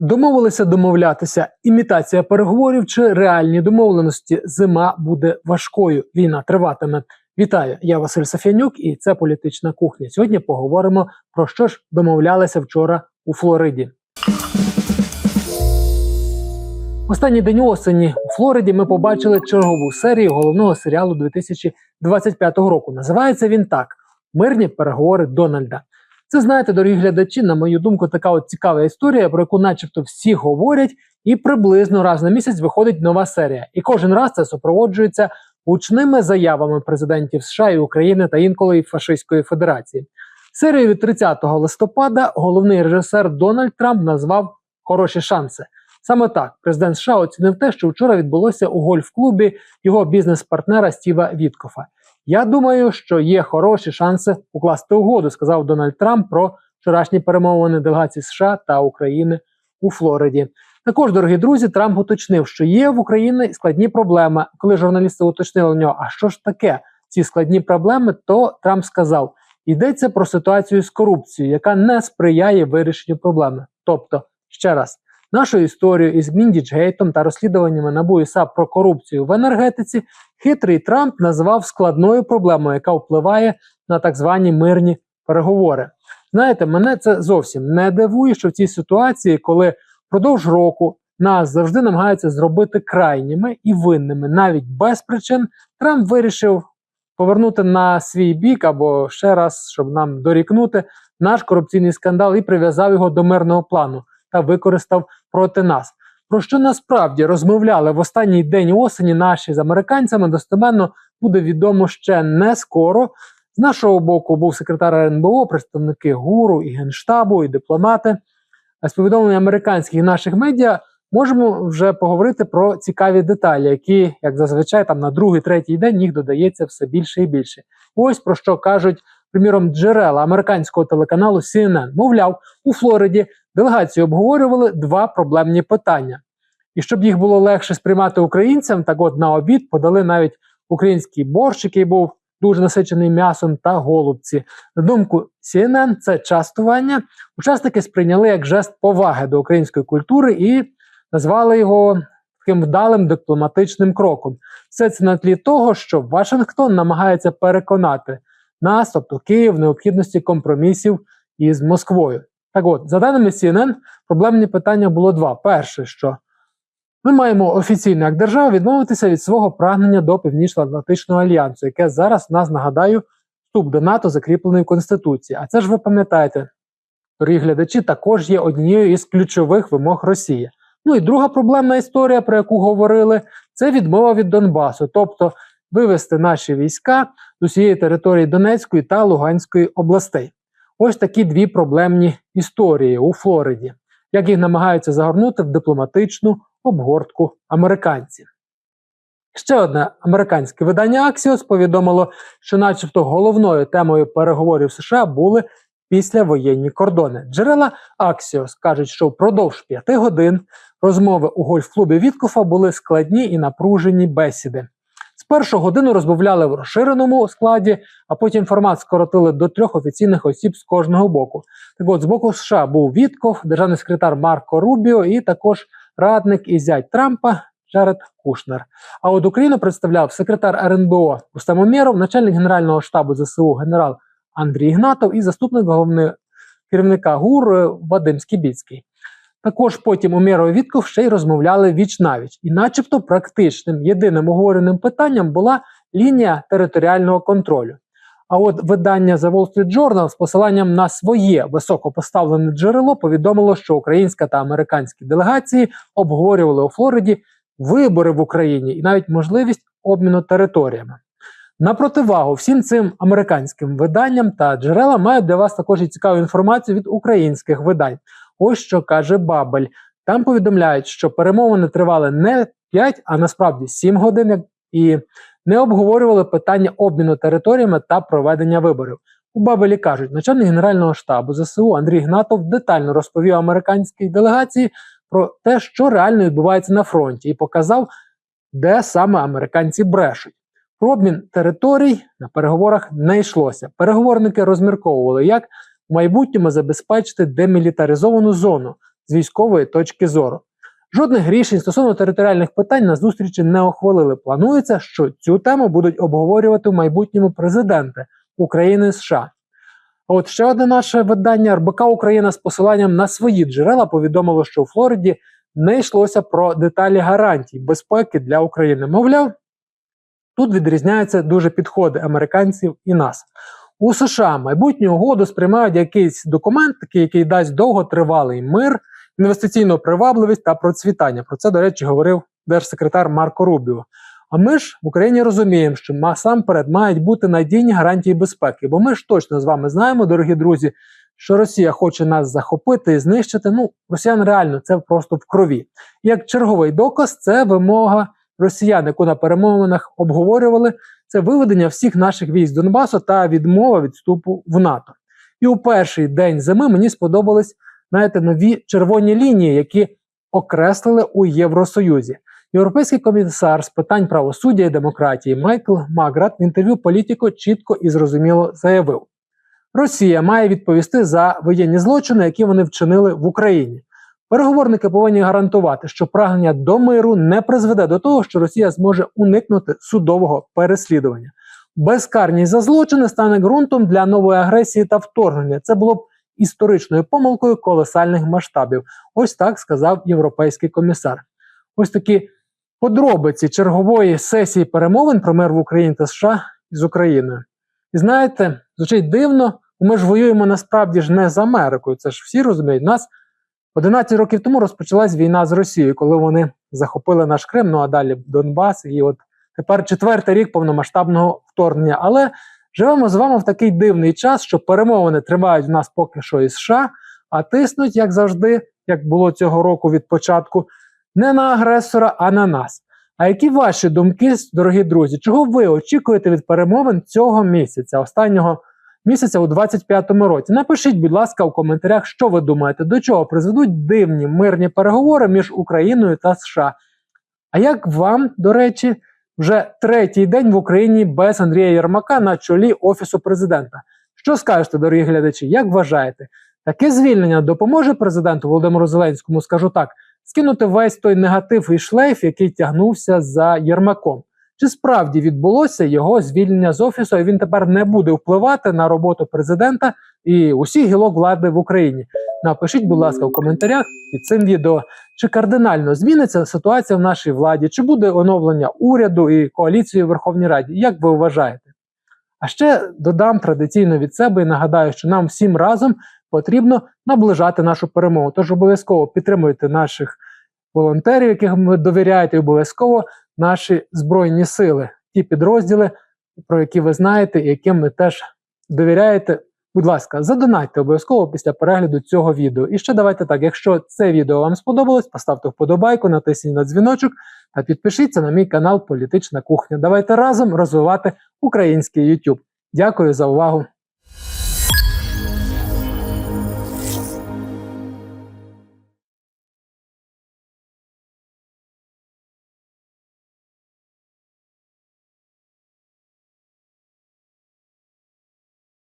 Домовилися домовлятися. Імітація переговорів чи реальні домовленості. Зима буде важкою. Війна триватиме. Вітаю, я Василь Сафянюк, і це політична кухня. Сьогодні поговоримо про що ж домовлялися вчора у Флориді. Останній день осені у Флориді ми побачили чергову серію головного серіалу 2025 року. Називається він так: Мирні переговори Дональда. Це знаєте, дорогі глядачі, на мою думку, така от цікава історія, про яку, начебто, всі говорять, і приблизно раз на місяць виходить нова серія. І кожен раз це супроводжується гучними заявами президентів США і України та інколи і Фашистської Федерації. Серію від 30 листопада головний режисер Дональд Трамп назвав хороші шанси. Саме так президент США оцінив те, що вчора відбулося у гольф-клубі його бізнес-партнера Стіва Віткофа. Я думаю, що є хороші шанси укласти угоду, сказав Дональд Трамп про вчорашні перемовини делегації США та України у Флориді. Також, дорогі друзі, Трамп уточнив, що є в Україні складні проблеми. Коли журналісти уточнили у нього, а що ж таке ці складні проблеми, то Трамп сказав: йдеться про ситуацію з корупцією, яка не сприяє вирішенню проблеми. Тобто, ще раз. Нашу історію із Міндіджгейтом та розслідуваннями НАБУ і САП про корупцію в енергетиці хитрий Трамп назвав складною проблемою, яка впливає на так звані мирні переговори. Знаєте, мене це зовсім не дивує, що в цій ситуації, коли впродовж року нас завжди намагаються зробити крайніми і винними, навіть без причин, Трамп вирішив повернути на свій бік або ще раз, щоб нам дорікнути наш корупційний скандал і прив'язав його до мирного плану та використав проти нас. Про що насправді розмовляли в останній день осені наші з американцями достеменно буде відомо ще не скоро. З нашого боку був секретар РНБО, представники ГУРу і Генштабу, і дипломати. А з повідомлень американських і наших медіа можемо вже поговорити про цікаві деталі, які, як зазвичай, там на другий, третій день їх додається все більше і більше. Ось про що кажуть, приміром, джерела американського телеканалу CNN. Мовляв, у Флориді делегації обговорювали два проблемні питання. І щоб їх було легше сприймати українцям, так от на обід подали навіть український борщ, який був дуже насичений м'ясом та голубці. На думку CNN, це частування учасники сприйняли як жест поваги до української культури і назвали його таким вдалим дипломатичним кроком. Все це на тлі того, що Вашингтон намагається переконати нас, тобто Київ, необхідності компромісів із Москвою. Так от, за даними CNN, проблемні питання було два: перше, що ми маємо офіційно як держава відмовитися від свого прагнення до Північно-Атлантичного альянсу, яке зараз нас нагадаю вступ до НАТО закріплений в Конституції. А це ж ви пам'ятаєте, дорогі глядачі, також є однією із ключових вимог Росії. Ну і друга проблемна історія, про яку говорили, це відмова від Донбасу, тобто вивести наші війська з усієї території Донецької та Луганської областей. Ось такі дві проблемні історії у Флориді, як їх намагаються загорнути в дипломатичну обгортку американців. Ще одне американське видання Axios повідомило, що, начебто, головною темою переговорів США були післявоєнні кордони. Джерела Axios кажуть, що впродовж п'яти годин розмови у гольф-клубі Віткофа були складні і напружені бесіди. Спершу годину розмовляли в розширеному складі, а потім формат скоротили до трьох офіційних осіб з кожного боку. Так от з боку США був Вітков, державний секретар Марко Рубіо і також радник і зять Трампа Джаред Кушнер. А от Україну представляв секретар РНБО Рустам Умєров, начальник генерального штабу ЗСУ генерал Андрій Гнатов і заступник головного керівника ГУР Вадим Скібіцький. Також потім Умєров і Вітков ще й розмовляли віч навіч, і, начебто, практичним єдиним оговореним питанням була лінія територіального контролю. А от видання The Wall Street Journal з посиланням на своє високопоставлене джерело повідомило, що українська та американські делегації обговорювали у Флориді вибори в Україні і навіть можливість обміну територіями. На противагу всім цим американським виданням та джерелам мають для вас також і цікаву інформацію від українських видань. Ось що каже Бабель. Там повідомляють, що перемовини тривали не 5, а насправді 7 годин і не обговорювали питання обміну територіями та проведення виборів. У Бабелі кажуть, начальник генерального штабу ЗСУ Андрій Гнатов детально розповів американській делегації про те, що реально відбувається на фронті, і показав, де саме американці брешуть. Про обмін територій на переговорах не йшлося. Переговорники розмірковували, як в майбутньому забезпечити демілітаризовану зону, з військової точки зору. Жодних рішень стосовно територіальних питань на зустрічі не ухвалили. Планується, що цю тему будуть обговорювати в майбутньому президенти України США. А от ще одне наше видання РБК Україна з посиланням на свої джерела повідомило, що у Флориді не йшлося про деталі гарантій безпеки для України. Мовляв, тут відрізняються дуже підходи американців і нас. У США майбутню угоду сприймають якийсь документ, такий, який дасть довготривалий мир, інвестиційну привабливість та процвітання. Про це, до речі, говорив держсекретар Марко Рубіо. А ми ж в Україні розуміємо, що насамперед мають бути надійні гарантії безпеки, бо ми ж точно з вами знаємо, дорогі друзі, що Росія хоче нас захопити і знищити. Ну, росіян реально це просто в крові. Як черговий доказ, це вимога росіян, яку на перемовинах обговорювали, це виведення всіх наших військ з Донбасу та відмова від вступу в НАТО. І у перший день зими мені сподобались знаєте, нові червоні лінії, які окреслили у Євросоюзі. Європейський комісар з питань правосуддя і демократії Майкл Маграт в інтерв'ю політико чітко і зрозуміло заявив: Росія має відповісти за воєнні злочини, які вони вчинили в Україні. Переговорники повинні гарантувати, що прагнення до миру не призведе до того, що Росія зможе уникнути судового переслідування. Безкарність за злочини стане ґрунтом для нової агресії та вторгнення. Це було б історичною помилкою колосальних масштабів. Ось так сказав європейський комісар. Ось такі подробиці чергової сесії перемовин про мир в Україні та США з Україною. І знаєте, звучить дивно, ми ж воюємо насправді ж не з Америкою. Це ж всі розуміють. Нас 11 років тому розпочалась війна з Росією, коли вони захопили наш Крим, ну а далі Донбас, і от тепер четвертий рік повномасштабного вторгнення. Але живемо з вами в такий дивний час, що перемовини тривають в нас поки що із США, а тиснуть, як завжди, як було цього року від початку, не на агресора, а на нас. А які ваші думки, дорогі друзі? Чого ви очікуєте від перемовин цього місяця, останнього місяця у 25-му році? Напишіть, будь ласка, у коментарях, що ви думаєте, до чого призведуть дивні мирні переговори між Україною та США. А як вам, до речі, вже третій день в Україні без Андрія Єрмака на чолі Офісу президента? Що скажете, дорогі глядачі? Як вважаєте, таке звільнення допоможе президенту Володимиру Зеленському? Скажу так скинути весь той негатив і шлейф, який тягнувся за Єрмаком. Чи справді відбулося його звільнення з офісу, і він тепер не буде впливати на роботу президента і усіх гілок влади в Україні? Напишіть, будь ласка, в коментарях під цим відео, чи кардинально зміниться ситуація в нашій владі, чи буде оновлення уряду і коаліції в Верховній Раді? Як ви вважаєте? А ще додам традиційно від себе і нагадаю, що нам всім разом потрібно наближати нашу перемогу. Тож обов'язково підтримуйте наших волонтерів, яким ви довіряєте, і обов'язково наші збройні сили, ті підрозділи, про які ви знаєте, і яким ви теж довіряєте. Будь ласка, задонайте обов'язково після перегляду цього відео. І ще давайте так: якщо це відео вам сподобалось, поставте вподобайку, натисніть на дзвіночок та підпишіться на мій канал Політична кухня. Давайте разом розвивати український YouTube. Дякую за увагу.